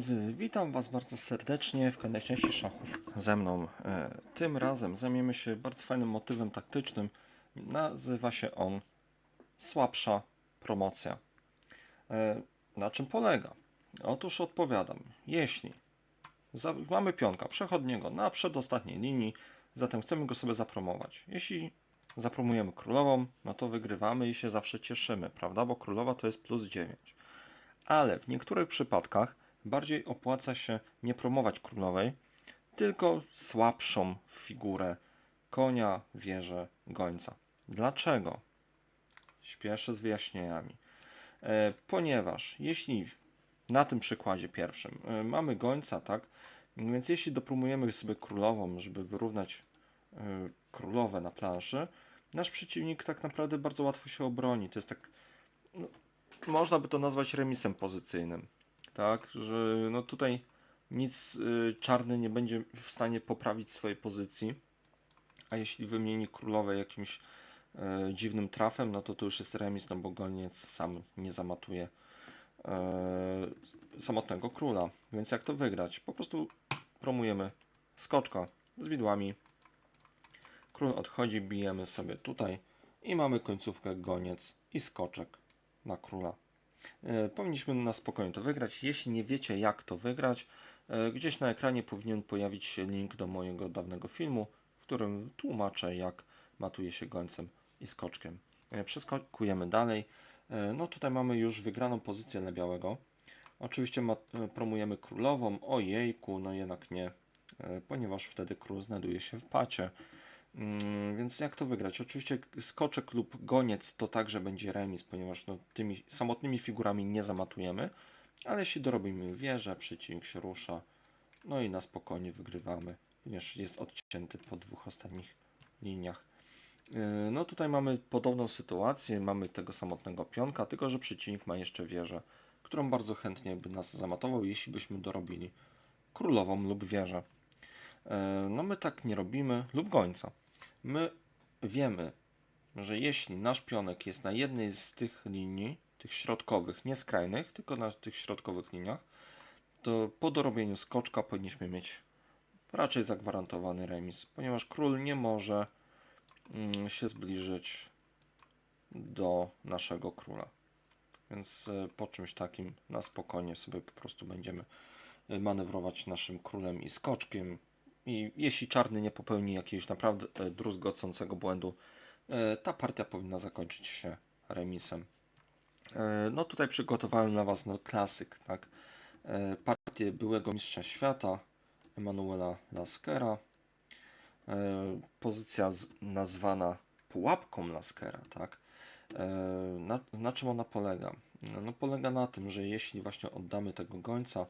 drodzy, witam Was bardzo serdecznie w kolejnej części szachów ze mną. E, Tym razem zajmiemy się bardzo fajnym motywem taktycznym. Nazywa się on słabsza promocja. E, Na czym polega? Otóż odpowiadam, jeśli mamy pionka przechodniego na przedostatniej linii, zatem chcemy go sobie zapromować. Jeśli zapromujemy królową, no to wygrywamy i się zawsze cieszymy, prawda? Bo królowa to jest plus 9 ale w niektórych przypadkach bardziej opłaca się nie promować królowej, tylko słabszą figurę konia, wieżę, gońca. Dlaczego? Śpieszę z wyjaśnieniami. E, ponieważ jeśli na tym przykładzie pierwszym e, mamy gońca, tak, więc jeśli dopromujemy sobie królową, żeby wyrównać e, królowę na planszy, nasz przeciwnik tak naprawdę bardzo łatwo się obroni. To jest tak no, można by to nazwać remisem pozycyjnym. Tak, że no tutaj nic y, czarny nie będzie w stanie poprawić swojej pozycji, a jeśli wymieni królowę jakimś y, dziwnym trafem, no to to już jest remis, no bo goniec sam nie zamatuje y, samotnego króla. Więc jak to wygrać? Po prostu promujemy skoczka z widłami. Król odchodzi, bijemy sobie tutaj i mamy końcówkę goniec i skoczek na króla. E, Powinniśmy na spokojnie to wygrać. Jeśli nie wiecie, jak to wygrać, e, gdzieś na ekranie powinien pojawić się link do mojego dawnego filmu, w którym tłumaczę, jak matuje się gońcem i skoczkiem. E, Przeskakujemy dalej. No tutaj mamy już wygraną pozycję dla białego. Oczywiście promujemy królową. Ojejku, no jednak nie, ponieważ wtedy król znajduje się w pacie. Mm, Więc jak to wygrać? Oczywiście skoczek lub goniec to także będzie remis, ponieważ no, tymi samotnymi figurami nie zamatujemy, ale jeśli dorobimy wieżę, przeciwnik się rusza, no i na spokojnie wygrywamy, ponieważ jest odcięty po dwóch ostatnich liniach. Yy, No tutaj mamy podobną sytuację, mamy tego samotnego pionka, tylko że przeciwnik ma jeszcze wieżę, którą bardzo chętnie by nas zamatował, jeśli byśmy dorobili królową lub wieżę. E, No my tak nie robimy, lub gońca. My wiemy, że jeśli nasz pionek jest na jednej z tych linii, tych środkowych, nie skrajnych, tylko na tych środkowych liniach, to po dorobieniu skoczka powinniśmy mieć raczej zagwarantowany remis, ponieważ król nie może mm, się zbliżyć do naszego króla. Więc e, po czymś takim na spokojnie sobie po prostu będziemy e, manewrować naszym królem i skoczkiem. I jeśli czarny nie popełni jakiegoś naprawdę e, druzgocącego błędu, e, ta partia powinna zakończyć się remisem. E, No tutaj przygotowałem dla Was no, klasyk, tak? Partię byłego mistrza świata, Emanuela Laskera. Pozycja nazwana pułapką Laskera, tak? Na, na czym ona polega? No polega na tym, że jeśli właśnie oddamy tego gońca,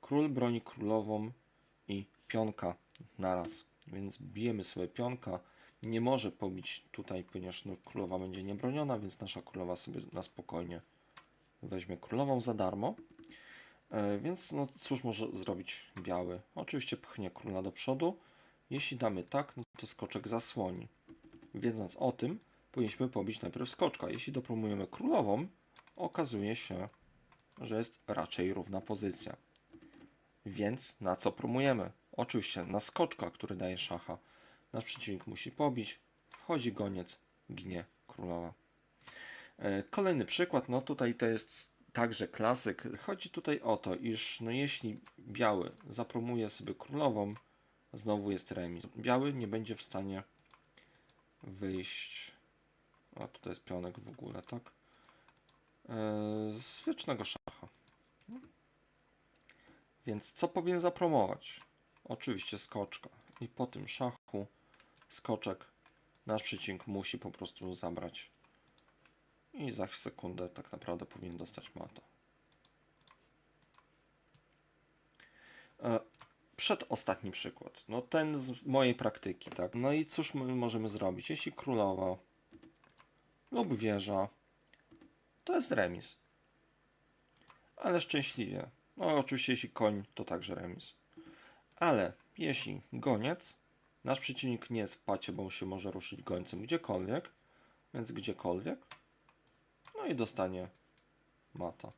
król broni królową i pionka naraz. Więc bijemy sobie pionka. Nie może pobić tutaj, ponieważ no, królowa będzie niebroniona, więc nasza królowa sobie na spokojnie weźmie królową za darmo. E, więc no cóż może zrobić biały? Oczywiście pchnie króla do przodu. Jeśli damy tak, no to skoczek zasłoni. Wiedząc o tym, powinniśmy pobić najpierw skoczka. Jeśli dopromujemy królową, okazuje się, że jest raczej równa pozycja. Więc na co promujemy? Oczywiście na skoczka, który daje szacha. Nasz przeciwnik musi pobić, wchodzi goniec, ginie królowa. E, Kolejny przykład, no tutaj to jest także klasyk. Chodzi tutaj o to, iż no jeśli biały zapromuje sobie królową, znowu jest remis. Biały nie będzie w stanie wyjść. A tutaj jest pionek w ogóle, tak? E, Z wiecznego szacha. Więc co powinien zapromować? Oczywiście skoczka. I po tym szachu skoczek nasz przeciwnik musi po prostu zabrać. I za sekundę tak naprawdę powinien dostać mata. E, Przedostatni przykład. No ten z mojej praktyki, tak? No i cóż my możemy zrobić? Jeśli królowa lub wieża, to jest remis. Ale szczęśliwie. No oczywiście jeśli koń, to także remis. Ale jeśli goniec, nasz przeciwnik nie jest w pacie, bo się może ruszyć gońcem gdziekolwiek, więc gdziekolwiek, no i dostanie mata.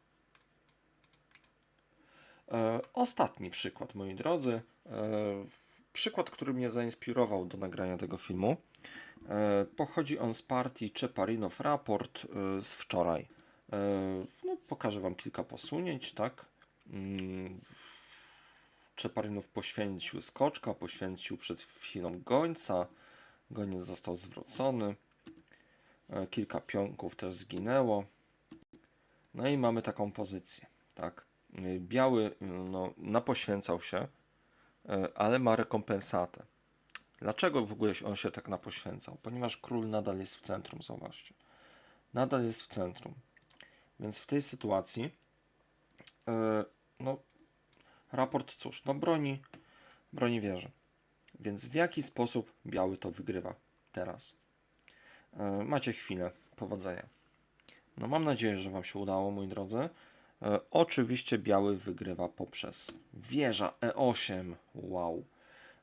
E, ostatni przykład, moi drodzy. E, przykład, który mnie zainspirował do nagrania tego filmu. E, pochodzi on z partii Czeparinow Raport e, z wczoraj. E, no, pokażę Wam kilka posunięć, tak? Mm, Czeparinow poświęcił skoczka, poświęcił przed chwilą gońca. Goniec został zwrócony. E, Kilka pionków też zginęło. No i mamy taką pozycję, tak? Y, Biały y, no, napoświęcał się, ale ma rekompensatę. Dlaczego w ogóle on się tak napoświęcał? Ponieważ król nadal jest w centrum, zauważcie. Nadal jest w centrum. Więc w tej sytuacji, no, raport cóż, no broni, broni wieży. Więc w jaki sposób biały to wygrywa teraz? Y, Macie chwilę, powodzenia. No mam nadzieję, że Wam się udało, moi drodzy. E, oczywiście biały wygrywa poprzez wieża E8. Wow.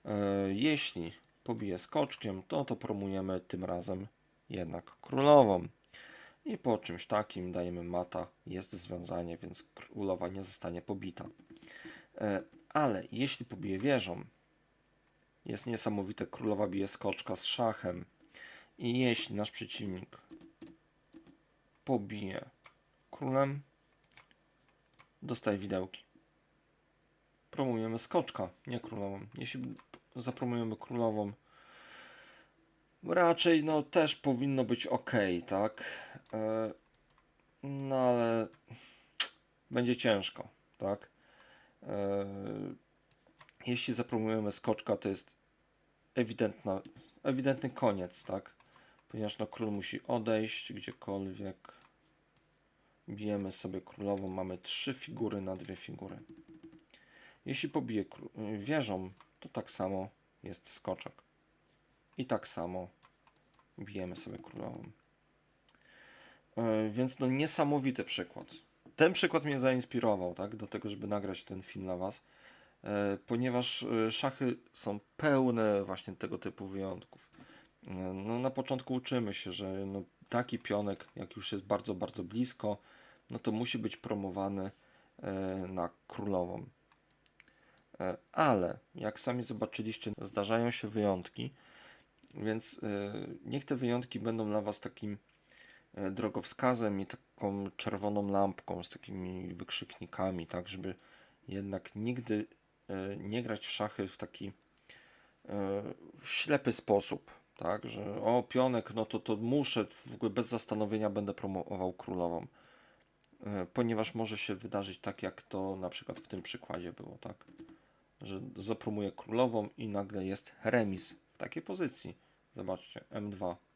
E, jeśli pobije skoczkiem, to to promujemy tym razem jednak królową. I po czymś takim dajemy mata, jest związanie, więc królowa nie zostanie pobita. E, ale jeśli pobije wieżą, jest niesamowite, królowa bije skoczka z szachem. I jeśli nasz przeciwnik pobije królem, dostaje widełki. Promujemy skoczka, nie królową. Jeśli zapromujemy królową, raczej no też powinno być ok, tak? E, No ale będzie ciężko, tak? E, Jeśli zapromujemy skoczka, to jest ewidentna, ewidentny koniec, tak? Ponieważ no król musi odejść gdziekolwiek. Bijemy sobie królową, mamy trzy figury na dwie figury. Jeśli pobije y, wieżą, to tak samo jest skoczek. I tak samo bijemy sobie królową. E, Więc no niesamowity przykład. Ten przykład mnie zainspirował, tak, do tego, żeby nagrać ten film dla Was, e, ponieważ e, szachy są pełne właśnie tego typu wyjątków. E, No, na początku uczymy się, że no, taki pionek, jak już jest bardzo, bardzo blisko, no to musi być promowany na królową. Ale jak sami zobaczyliście, zdarzają się wyjątki, więc niech te wyjątki będą dla Was takim drogowskazem i taką czerwoną lampką z takimi wykrzyknikami, tak, żeby jednak nigdy e, nie grać w szachy w taki e, w ślepy sposób, tak, że o pionek, no to to muszę, w ogóle bez zastanowienia będę promował królową, E, ponieważ może się wydarzyć tak, jak to na przykład w tym przykładzie było, tak, że zapromuję królową i nagle jest remis w takiej pozycji, zobaczcie, M2, tak.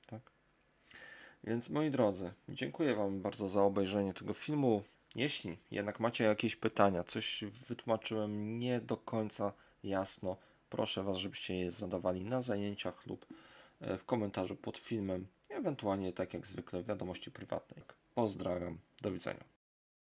Więc moi drodzy, dziękuję Wam bardzo za obejrzenie tego filmu. Jeśli jednak macie jakieś pytania, coś wytłumaczyłem nie do końca jasno, proszę Was, żebyście je zadawali na zajęciach lub e, w komentarzu pod filmem, ewentualnie tak jak zwykle w wiadomości prywatnej. Pozdrawiam, do widzenia.